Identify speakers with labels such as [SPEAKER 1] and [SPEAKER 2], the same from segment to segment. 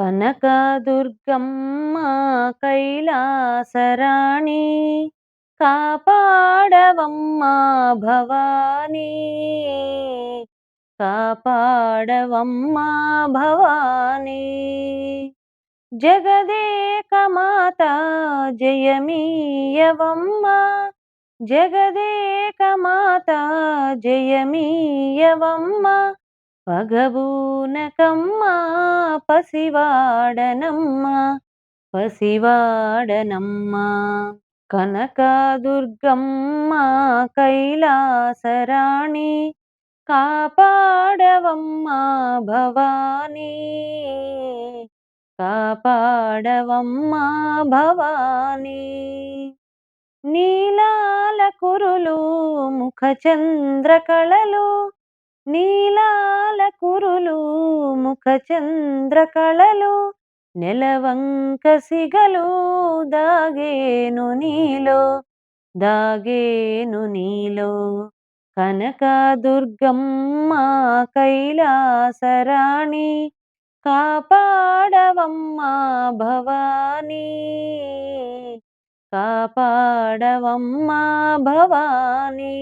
[SPEAKER 1] కనకదుర్గమ్మ కైలాసరాణి కాపాడవమ్మ భవానీ. కాపాడవమ్మ భవానీ. జగదేక మాత జయమీయవమ్మ జగదేక మాత జయమీయవమ్మ పగబూనకమ్మ పసివాడనమ్మా పసివాడనమ్మా. కనకదుర్గమ్మ కైలాసరాణి కాపాడవమ్మా భవానీ. కాపాడవమ్మా భవానీ. నీలాల కురులు ముఖ చంద్రకళలు నీలాల కురులు ముఖ చంద్రకళలు నెలవంక సిగలు దాగేను నీలో దాగేను నీలో. కనక దుర్గమ్మ కైలాసరాణి కాపాడవమ్మా భవానీ. కాపాడవమ్మా భవానీ.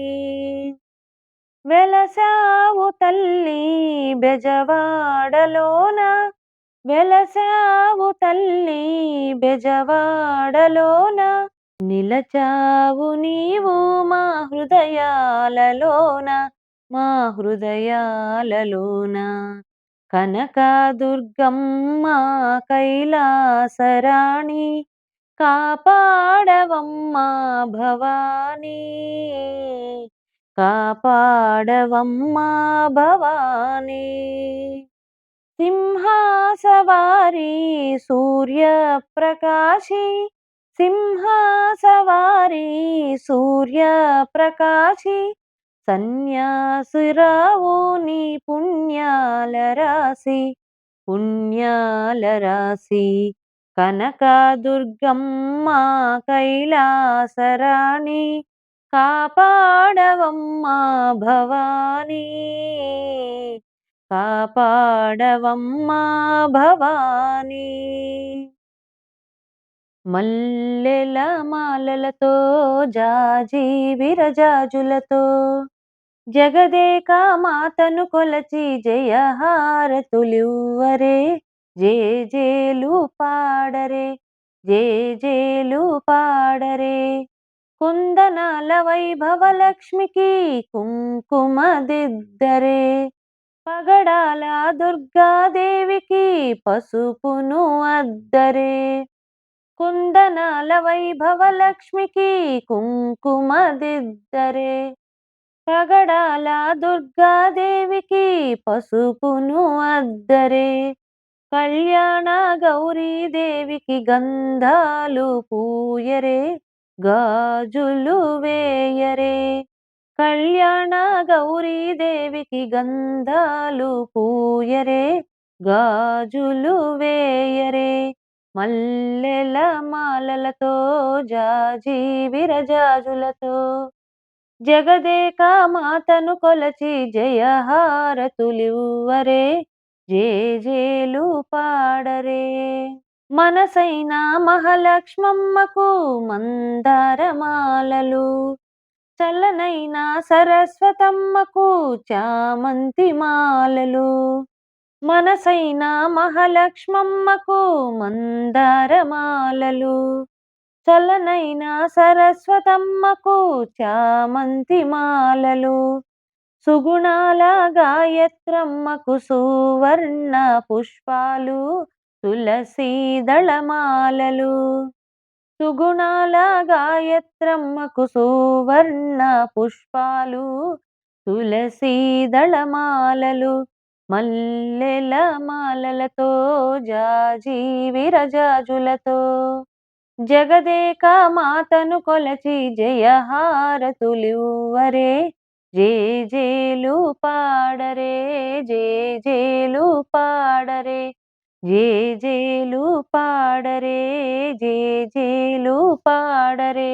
[SPEAKER 1] వెలసావు తల్లి బెజవాడలోన వెలసావు తల్లి బెజవాడలోన నిలచావు నీవు మా హృదయాలలోన మా హృదయాలలోన. కనకదుర్గమ్మ కైలాసరాణి కాపాడవమ్మ భవానీ. కాపాడవమ్మా భవానీ. సింహాసవారీ సూర్యప్రకాశి సింహాసవారీ సూర్యప్రకాశి సన్యాసురావు నీ పుణ్యాల రాశి పుణ్యాల రాశి కనకదుర్గమ్మ కైలాసరాణి. కాపాడవమ్మా భవానీ. కాపాడవమ్మా భవానీ. మల్లెల మాలలతో జాజీ విరజాజులతో జగదేక మాతను కొలచి జయహారతులివ్వరే జే జేలు పాడరే జే జేలు పాడరే. కుందనాల వైభవ లక్ష్మికి కుంకుమ దిద్దరే పగడాల దుర్గాదేవికి పసుపును అద్దరే. కుందనాల వైభవ లక్ష్మికి కుంకుమ దిద్దరే పగడాల దుర్గాదేవికి పసుపును అద్దరే. కళ్యాణ గౌరీదేవికి గంధాలు పూయరే. గాజులు వేయరే. కళ్యాణ గౌరీదేవికి గంధాలు పూయరే. గాజులు వేయరే. మల్లెల మాలలతో జాజి విరజాజులతో జగదేక మాతను కొలచి జయహారతులివ్వరే. జేజేలు పాడరే. మనసైన మహాలక్ష్మమ్మకు మందారమాలలు. చల్లనైన సరస్వతమ్మకు చామంతి మాలలు. మనసైన మహాలక్ష్మమ్మకు మందారమాలలు. చలనైన సరస్వతమ్మకు చామంతి మాలలు. సుగుణాల గాయత్రమ్మకు సువర్ణ పుష్పాలు. తులసీ దళమాలలు సుగుణాల గాయత్రమ్మకు సువర్ణ పుష్పాలు తులసీదళమాలలు మల్లెల మాలలతో జాజి విరజాజులతో జగదేక మాతను కొలచి జయహారతులివ్వరే జే జేలు పాడరే జే జేలు పాడరే. జే జేలు పాడరే జే జేలు పాడరే.